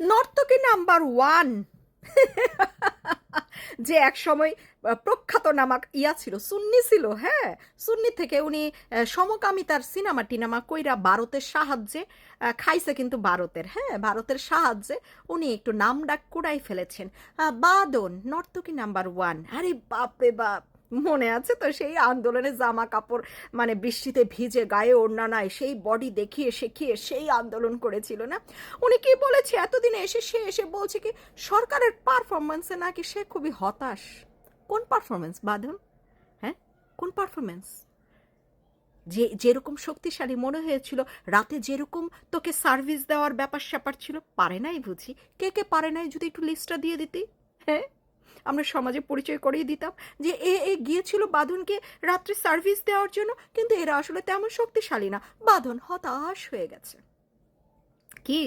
নর্তকী number one. যে এক সময় প্রখ্যাত নামাক ইয়া ছিল, সুন্নি ছিল হ্যাঁ? সুন্নি থেকে উনি সমকামিতার সিনেমা টিনেমা কইরা ভারতের সাহায্যে খাইছে কিন্তু ভারতের হ্যাঁ? ভারতের সাহায্যে উনি একটু নাম ডাক কুড়াই ফেলেছেন। বাদন, নর্তকী নাম্বার ওয়ান। আরে বাপরে বাপ! মনে আছে? তো সেই আন্দোলনে জামা কাপড় মানে বৃষ্টিতে ভিজে গায়ে ওড়না নাই সেই বডি দেখিয়ে শেখিয়ে সেই আন্দোলন করেছিল, না? উনি কি বলেছে? এতদিনে এসে সে এসে বলছে কি, সরকারের পারফরমেন্সে নাকি সে খুবই হতাশ। কোন পারফরমেন্স বাঁধন? হ্যাঁ? কোন পারফরমেন্স যে, যেরকম শক্তিশালী মনে হয়েছিল, রাতে যেরকম তোকে সার্ভিস দেওয়ার ব্যাপার স্যাপার ছিল, পারে নাই বুঝি? কে কে পারে নাই যদি একটু লিস্টটা দিয়ে দিতি? হ্যাঁ? আমরা সমাজে পরিচয় করিয়ে দিতাম যে এ এ গিয়েছিল বাঁধনকে রাত্রে সার্ভিস দেওয়ার জন্য, কিন্তু এরা আসলে তেমন শক্তিশালী না। বাঁধন হতাশ হয়ে গেছে। কি?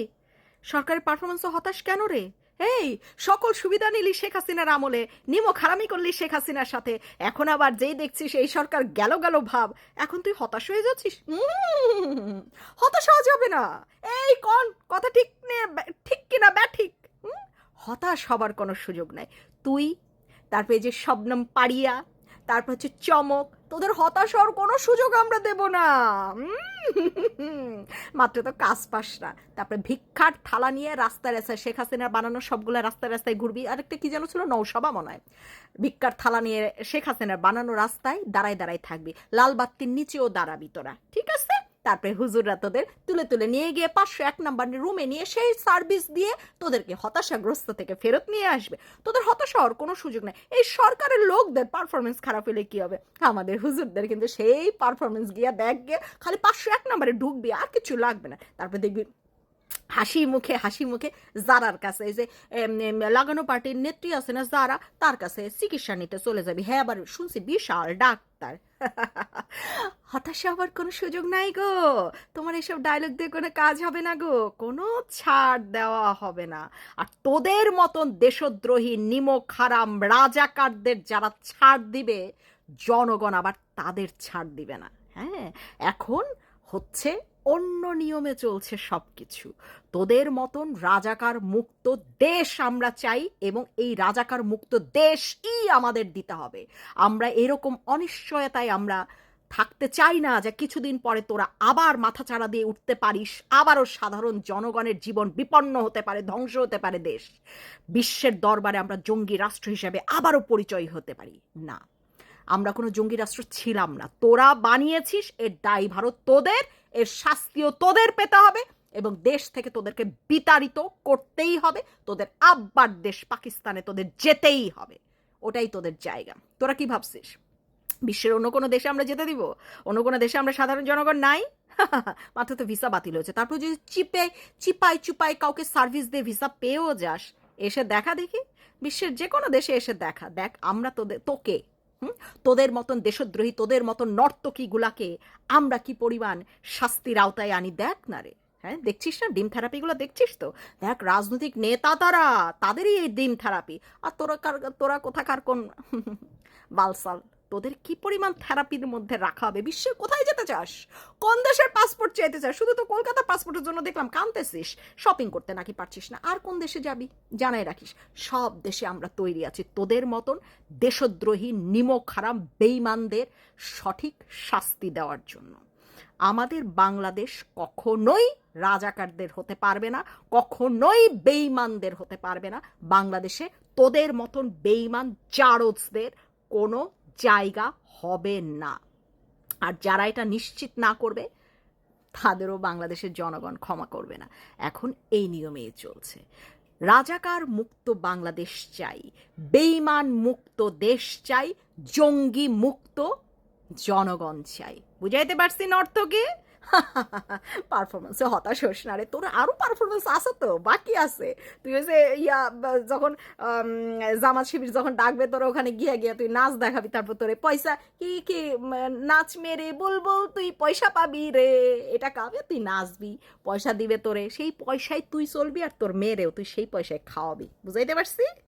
সরকারের পারফরমেন্স হতাশ কেন রে? এই, সকল সুবিধা নিলি শেখ হাসিনার আমলে, নিমো খারামি করলি শেখ হাসিনার সাথে। এখন আবার যেই দেখছিস এই সরকার গেল গেল ভাব। এখন তুই হতাশ হয়ে যাচ্ছিস? হতাশ হওয়া যাবে না। এই, কোন? কথা ঠিক নে, ঠিক কিনা ব্যা ঠিক হুম? হতাশ হবার কোনো সুযোগ নাই। তুই, তারপরে যে শবনম পাড়িয়া, তারপর হচ্ছে চমক, তোদের হতাশ হওয়ার কোনো সুযোগ আমরা দেব না। মাত্র তো কাজ পাস না। তারপরে ভিক্ষার থালা নিয়ে রাস্তায় রাস্তায় শেখ হাসিনার বানানো সবগুলো রাস্তায় রাস্তায় ঘুরবি। আরেকটা কি যেন ছিল? নৌসভা মনে হয়। ভিক্ষার থালা নিয়ে শেখ হাসিনার বানানো রাস্তায় দাঁড়ায় দাঁড়ায় থাকবি। লাল বাত্তির নিচেও দাঁড়াবি তোরা। ঠিক আছে? তারপরে হুজুররা তোদের তুলে তুলে নিয়ে গিয়ে পাঁচশো এক নাম্বার রুমে নিয়ে সেই সার্ভিস দিয়ে তোদেরকে হতাশাগ্রস্ত থেকে ফেরত নিয়ে আসবে। তোদের হতাশা হওয়ার কোনো সুযোগ নেই। এই সরকারের লোকদের পারফরমেন্স খারাপ হলে কি হবে? আমাদের হুজুরদের কিন্তু সেই পারফরমেন্স গিয়ে দেখ গিয়ে খালি পাঁচশো এক নাম্বারে ঢুকবি আর কিছু লাগবে না। তারপরে দেখবি হাসি মুখে হাসি মুখে জারার কাছে যে লাগানো পার্টির নেত্রী আছে না জারা তার কাছে চিকিৎসা নিতে চলে যাবি। হ্যাঁ আবার শুনছি বিশাল ডাক্তার। হতাশা হবার কোনো সুযোগ নাই গো। তোমার এসব ডায়লগ দিয়ে কোনো কাজ হবে না গো। কোনো ছাড় দেওয়া হবে না। আর তোদের মতন দেশদ্রোহী নিমক হারাম রাজাকারদের যারা ছাড় দিবে, জনগণ আবার তাদের ছাড় দিবে না। হ্যাঁ এখন হচ্ছে অন্য নিয়মে চলছে সব কিছু তোদের মতন রাজাকার মুক্ত দেশ আমরা চাই এবং এই রাজাকার মুক্ত দেশই আমাদের দিতে হবে। আমরা এরকম অনিশ্চয়তায় আমরা থাকতে চাই না যে কিছুদিন পরে তোরা আবার মাথা চাড়া দিয়ে উঠতে পারিস, আবারও সাধারণ জনগণের জীবন বিপন্ন হতে পারে, ধ্বংস হতে পারে দেশ। বিশ্বের দরবারে আমরা জঙ্গি রাষ্ট্র হিসেবে আবারও পরিচয় হতে পারি। না। আমরা কোনো জঙ্গি রাষ্ট্র ছিলাম না। তোরা বানিয়েছিস এর দায় ভারত তোদের, এর শাস্তিও তোদের পেতে হবে এবং দেশ থেকে তোদেরকে বিতাড়িত করতেই হবে। তোদের আব্বার দেশ পাকিস্তানে তোদের যেতেই হবে। ওটাই তোদের জায়গা। তোরা কি ভাবছিস? বিশ্বের অন্য কোনো দেশে আমরা যেতে দিব? অন্য কোনো দেশে আমরা সাধারণ জনগণ নাই? মাত্র তো ভিসা বাতিল হয়েছে। তারপর যদি চিপে চিপাই চুপাই কাউকে সার্ভিস দিয়ে ভিসা পেয়েও যাস, এসে দেখা দেখি। বিশ্বের যে কোনো দেশে এসে দেখা। দেখ, আমরা তোদের তোকে? তোদের মতন দেশদ্রোহী, তোদের মতন নর্তকীগুলাকে আমরা কি পরিমাণ শাস্তির আওতায় আনি? দেখ না রে। হ্যাঁ দেখছিস না? ডিম থেরাপিগুলো দেখছিস তো? দেখ, রাজনৈতিক নেতা তারা, তাদেরই এই ডিম থেরাপি। আর তোরা কার, তোরা কোথাকার কোন? বালসাল। তোদের কি পরিমাণ থেরাপির মধ্যে রাখা হবে? বিশ্বের কোথায় যেতে চাস? কোন দেশের পাসপোর্ট চাইতে চাস? শুধু তো কলকাতা পাসপোর্টের জন্য দেখলাম কানতেছিস। শপিং করতে নাকি পারছিস না? আর কোন দেশে যাবি? জানাই রাখিস, সব দেশে আমরা তৈরি আছি। তোদের মতন দেশদ্রোহী নিমক হারাম বেইমানদের সঠিক শাস্তি দেওয়ার জন্য। আমাদের বাংলাদেশ কখনোই রাজাকারদের হতে পারবে না, কখনোই বেইমানদের হতে পারবে না। বাংলাদেশে তোদের মতন বেইমান চারজদের কোনো জায়গা হবে না। আর যারা এটা নিশ্চিত না করবে, তাদেরও বাংলাদেশের জনগণ ক্ষমা করবে না। এখন এই নিয়মেই চলছে। রাজাকার মুক্ত বাংলাদেশ চাই বেইমান মুক্ত দেশ চাই, জঙ্গি মুক্ত জনগণ চাই। বুঝাইতে পারছি নর্তকে পারফরমেন্সে হতাশ হোস না রে। তোর আরও পারফরমেন্স আছে তো, বাকি আছে। তুই হচ্ছে ইয়া যখন জামাত শিবির যখন ডাকবে, তোর ওখানে গিয়ে গিয়ে তুই নাচ দেখাবি, তারপর তোরে পয়সা, কি কি নাচ মেরে বলব তুই পয়সা পাবি রে। এটা কাবে তুই নাচবি, পয়সা দিবে তোরে। সেই পয়সায় তুই চলবি আর তোর মেয়েরেও তুই সেই পয়সায় খাওয়াবি। বুঝাইতে পারছি?